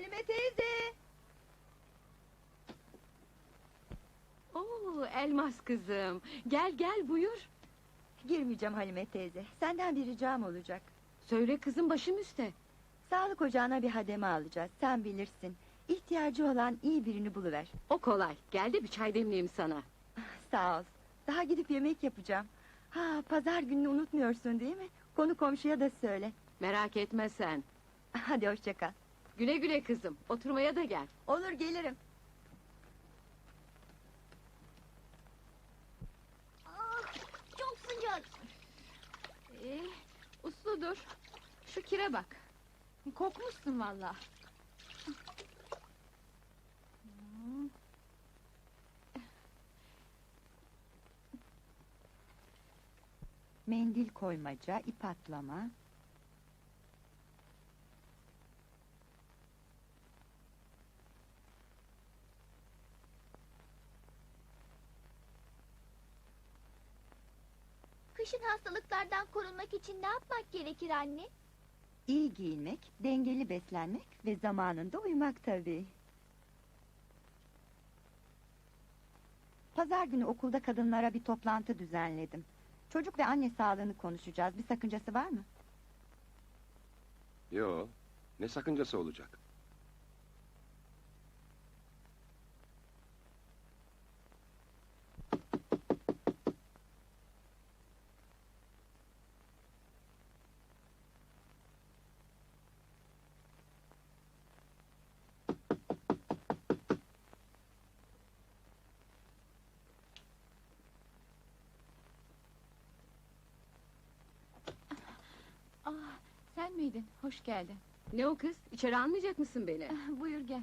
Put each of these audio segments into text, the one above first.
Halime teyze. Oo, elmas kızım. Gel gel buyur. Girmeyeceğim Halime teyze. Senden bir ricam olacak. Söyle kızım başım üstte. Sağlık ocağına bir hademe alacağız. Sen bilirsin. İhtiyacı olan iyi birini buluver. O kolay. Gel de bir çay demleyeyim sana. Sağ ol. Daha gidip yemek yapacağım. Ha, pazar gününü unutmuyorsun değil mi? Konu komşuya da söyle. Merak etme sen. Hadi hoşça kal. Güle güle kızım. Oturmaya da gel. Olur gelirim. Çok sıcak. Ee, uslu dur. Şu kire bak. Kokmuşsun valla. Mendil koymaca, ip atlama. Kışın hastalıklardan korunmak için ne yapmak gerekir anne? İyi giyinmek, dengeli beslenmek ve zamanında uyumak tabii. Pazar günü okulda kadınlara bir toplantı düzenledim. Çocuk ve anne sağlığını konuşacağız. Bir sakıncası var mı? Yo, ne sakıncası olacak? Ah, sen miydin? Hoş geldin. Ne o kız? İçeri almayacak mısın beni? Ah, Buyur gel.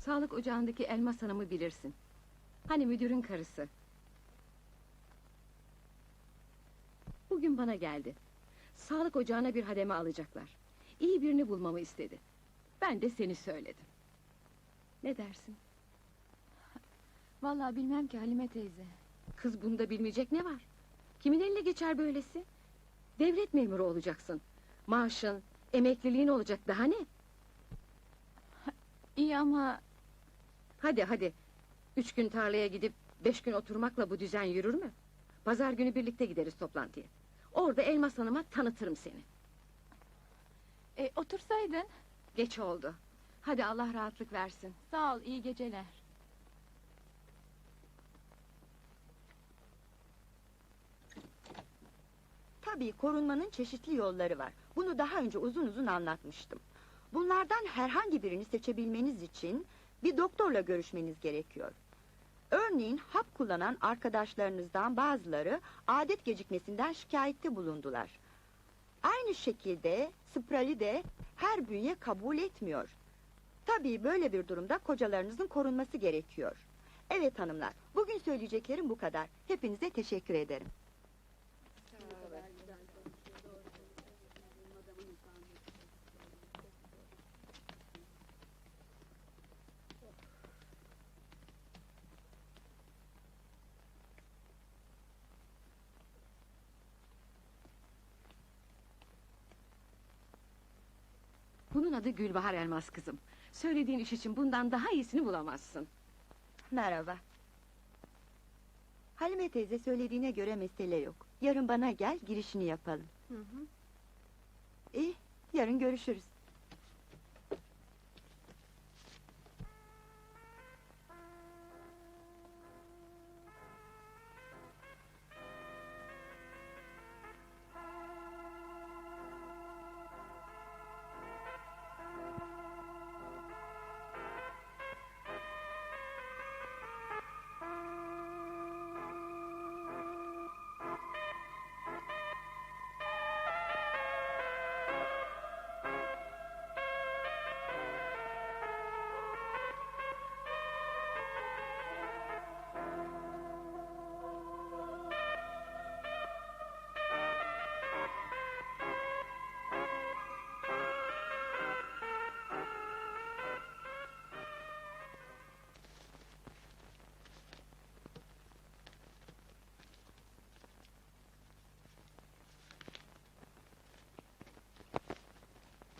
Sağlık ocağındaki elmas hanımı bilirsin. Hani müdürün karısı. Bugün bana geldi. Sağlık ocağına bir hademe alacaklar. İyi birini bulmamı istedi. Ben de seni söyledim. Ne dersin? Vallahi bilmem ki Halime teyze. Kız bunda bilmeyecek ne var? Kimin eline geçer böylesi? Devlet memuru olacaksın. Maaşın, emekliliğin olacak daha ne? İyi ama Hadi hadi. Üç gün tarlaya gidip beş gün oturmakla bu düzen yürür mü? Pazar günü birlikte gideriz toplantıya. Orada Elmas Hanım'a tanıtırım seni. E, otursaydın. Geç oldu. Hadi Allah rahatlık versin. Sağ ol, iyi geceler. Tabii korunmanın çeşitli yolları var. Bunu daha önce uzun uzun anlatmıştım. Bunlardan herhangi birini seçebilmeniz için bir doktorla görüşmeniz gerekiyor. Örneğin hap kullanan arkadaşlarınızdan bazıları adet gecikmesinden şikayette bulundular. Aynı şekilde sprali de her bünye kabul etmiyor. Tabii böyle bir durumda kocalarınızın korunması gerekiyor. Evet hanımlar, bugün söyleyeceklerim bu kadar. Hepinize teşekkür ederim. Bunun adı Gülbahar Elmas kızım. Söylediğin iş için bundan daha iyisini bulamazsın. Merhaba. Halime teyze söylediğine göre mesele yok. Yarın bana gel, girişini yapalım. İyi, yarın görüşürüz.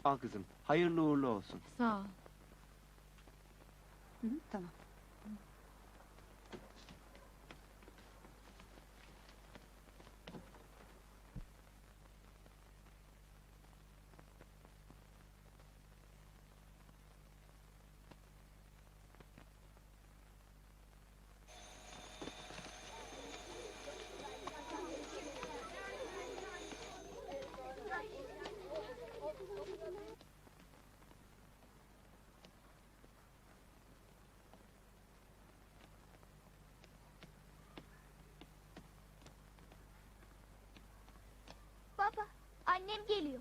Al kızım. Hayırlı uğurlu olsun. Sağ ol. Hı tamam. Annem geliyor.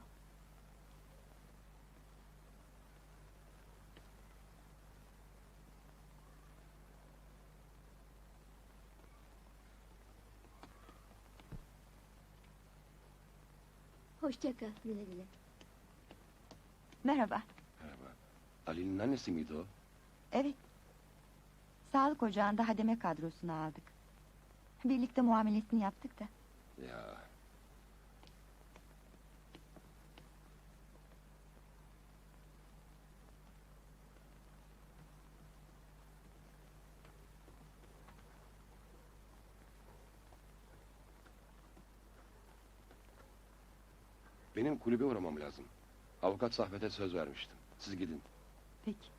Hoşça kal. Güle güle. Merhaba. Merhaba. Ali'nin annesi miydi o? Evet. Sağlık ocağında hademe kadrosuna aldık. Birlikte muamelesini yaptık da. Ya. Benim kulübe uğramam lazım. Avukat Saffet'e söz vermiştim. Siz gidin. Peki.